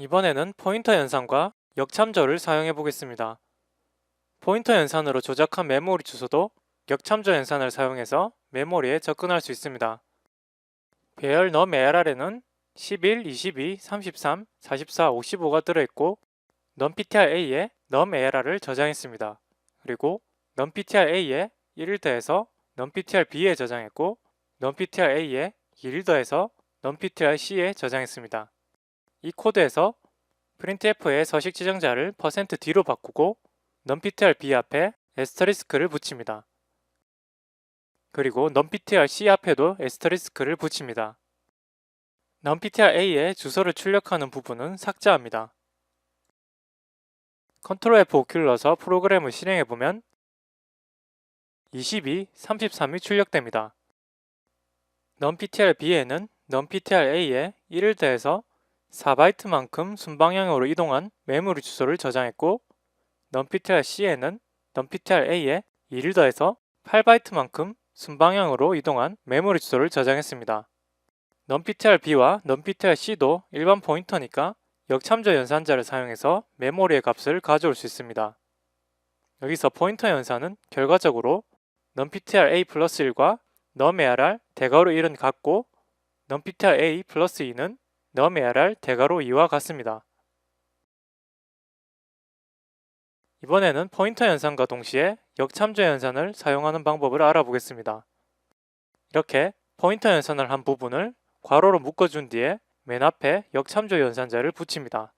이번에는 포인터 연산과 역참조를 사용해 보겠습니다. 포인터 연산으로 조작한 메모리 주소도 역참조 연산을 사용해서 메모리에 접근할 수 있습니다. 배열 num ARR에는 11, 22, 33, 44, 55가 들어있고 numptr-a에 num ARR을 저장했습니다. 그리고 numptr-a에 1을 더해서 numptr-b에 저장했고 numptr-a에 2를 더해서 numptr-c에 저장했습니다. 이 코드에서 printf의 서식 지정자를 %d로 바꾸고 numptr-b 앞에 에스터리스크를 붙입니다. 그리고 numptr-c 앞에도 에스터리스크를 붙입니다. numptr-a의 주소를 출력하는 부분은 삭제합니다. Ctrl F5키를 눌러서 프로그램을 실행해보면 22, 33이 출력됩니다. numptr-b에는 numptr-a에 1을 더해서 4바이트만큼 순방향으로 이동한 메모리 주소를 저장했고 numptr-c에는 numptr-a에 2를 더해서 8바이트만큼 순방향으로 이동한 메모리 주소를 저장했습니다. numptr-b와 numptr-c도 일반 포인터니까 역참조 연산자를 사용해서 메모리의 값을 가져올 수 있습니다. 여기서 포인터 연산은 결과적으로 numptr-a 플러스 1과 numARR 대괄호 1은 같고 numptr-a 플러스 2는 numARR 대괄호 2와 같습니다. 이번에는 포인터 연산과 동시에 역참조 연산을 사용하는 방법을 알아보겠습니다. 이렇게 포인터 연산을 한 부분을 괄호로 묶어준 뒤에 맨 앞에 역참조 연산자를 붙입니다.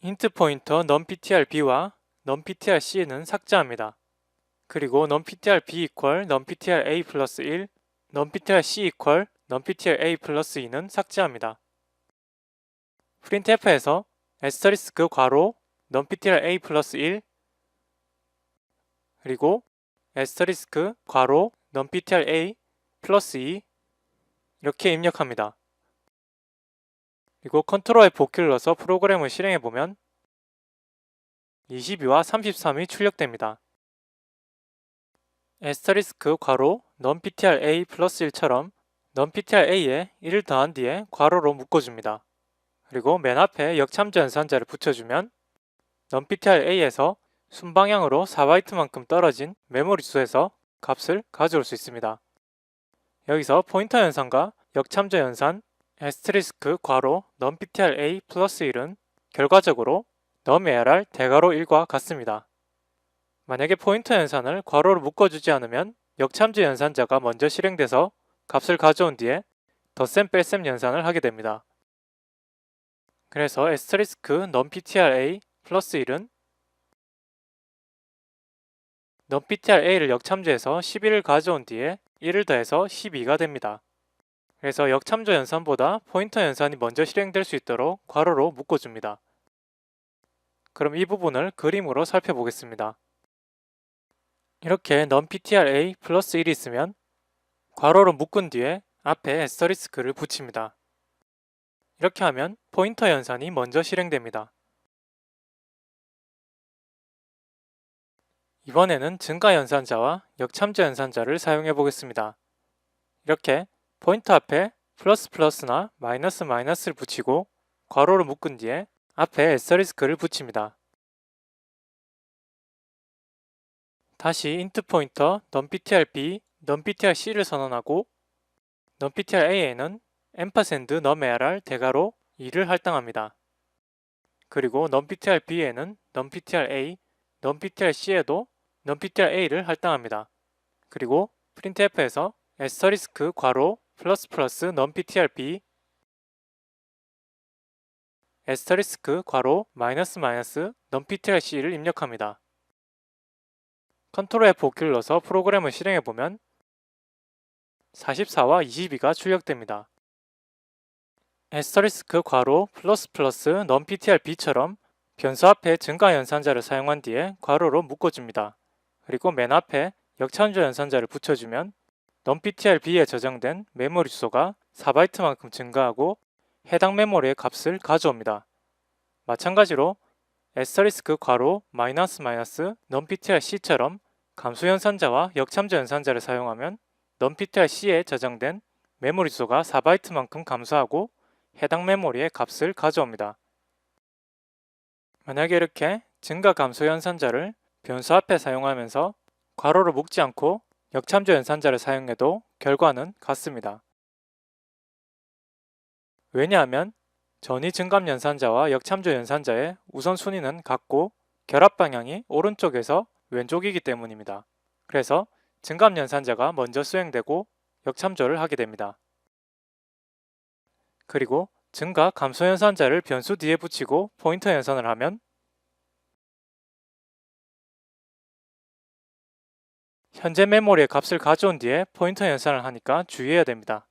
인트 포인터 numptr-b와 numptr-c는 삭제합니다. 그리고 numptr-b equal numptr-a 플러스 1, numptr-c equal numptr-a 플러스 2는 삭제합니다. printf에서 에스터리스크 괄호 numptr-a 플러스 1 그리고 에스터리스크 괄호 numptr-a 플러스 2 이렇게 입력합니다. 그리고 컨트롤 F5키를 눌러서 프로그램을 실행해 보면 22와 33이 출력됩니다. 에스터리스크 괄호 numptr-a 플러스 1처럼 numptr-a에 1을 더한 뒤에 괄호로 묶어줍니다. 그리고 맨 앞에 역참조 연산자를 붙여주면 numptr-a에서 순방향으로 4바이트만큼 떨어진 메모리 주소에서 값을 가져올 수 있습니다. 여기서 포인터 연산과 역참조 연산 에스트리스크 괄호 numptr-a 플러스 1은 결과적으로 numARR 대괄호 1과 같습니다. 만약에 포인터 연산을 괄호로 묶어주지 않으면 역참조 연산자가 먼저 실행돼서 값을 가져온 뒤에 덧셈 뺄셈 연산을 하게 됩니다. 그래서 에스터리스크 numptr-a 플러스 1은 numptr-a를 역참조해서 11을 가져온 뒤에 1을 더해서 12가 됩니다. 그래서 역참조 연산보다 포인터 연산이 먼저 실행될 수 있도록 괄호로 묶어줍니다. 그럼 이 부분을 그림으로 살펴보겠습니다. 이렇게 numptr-a 플러스 1이 있으면 괄호로 묶은 뒤에 앞에 에스터리스크를 붙입니다. 이렇게 하면 포인터 연산이 먼저 실행됩니다. 이번에는 증가 연산자와 역참조 연산자를 사용해 보겠습니다. 이렇게 포인터 앞에 플러스 플러스나 마이너스 마이너스를 붙이고 괄호로 묶은 뒤에 앞에 에스터리스크를 붙입니다. 다시 인트 포인터 numptr-b, numptr-c를 선언하고 numptr-a에는 ampersand numARR 대괄호 2를 할당합니다. 그리고 numptr-b에는 numptr-a, numptr-c에도 numptr-a를 할당합니다. 그리고 printf에서 에스터리스크 괄호 플러스 플러스 numptr-b 에스터리스크 괄호 마이너스 마이너스 numptr-c를 입력합니다. 컨트롤 F5키를 눌러서 프로그램을 실행해 보면 44와 22가 출력됩니다. 에스터리스크 괄호 플러스 플러스 numptr-b처럼 변수 앞에 증가 연산자를 사용한 뒤에 괄호로 묶어줍니다. 그리고 맨 앞에 역참조 연산자를 붙여주면 numptr-b에 저장된 메모리 주소가 4바이트만큼 증가하고 해당 메모리의 값을 가져옵니다. 마찬가지로 에스터리스크 괄호 마이너스 마이너스 numptr-c처럼 감수 연산자와 역참조 연산자를 사용하면 numptr-c에 저장된 메모리 주소가 4바이트만큼 감소하고 해당 메모리의 값을 가져옵니다. 만약에 이렇게 증가 감소 연산자를 변수 앞에 사용하면서 괄호를 묶지 않고 역참조 연산자를 사용해도 결과는 같습니다. 왜냐하면 전위 증감 연산자와 역참조 연산자의 우선순위는 같고 결합 방향이 오른쪽에서 왼쪽이기 때문입니다. 그래서 증감 연산자가 먼저 수행되고 역참조를 하게 됩니다. 그리고 증가 감소 연산자를 변수 뒤에 붙이고 포인터 연산을 하면 현재 메모리의 값을 가져온 뒤에 포인터 연산을 하니까 주의해야 됩니다.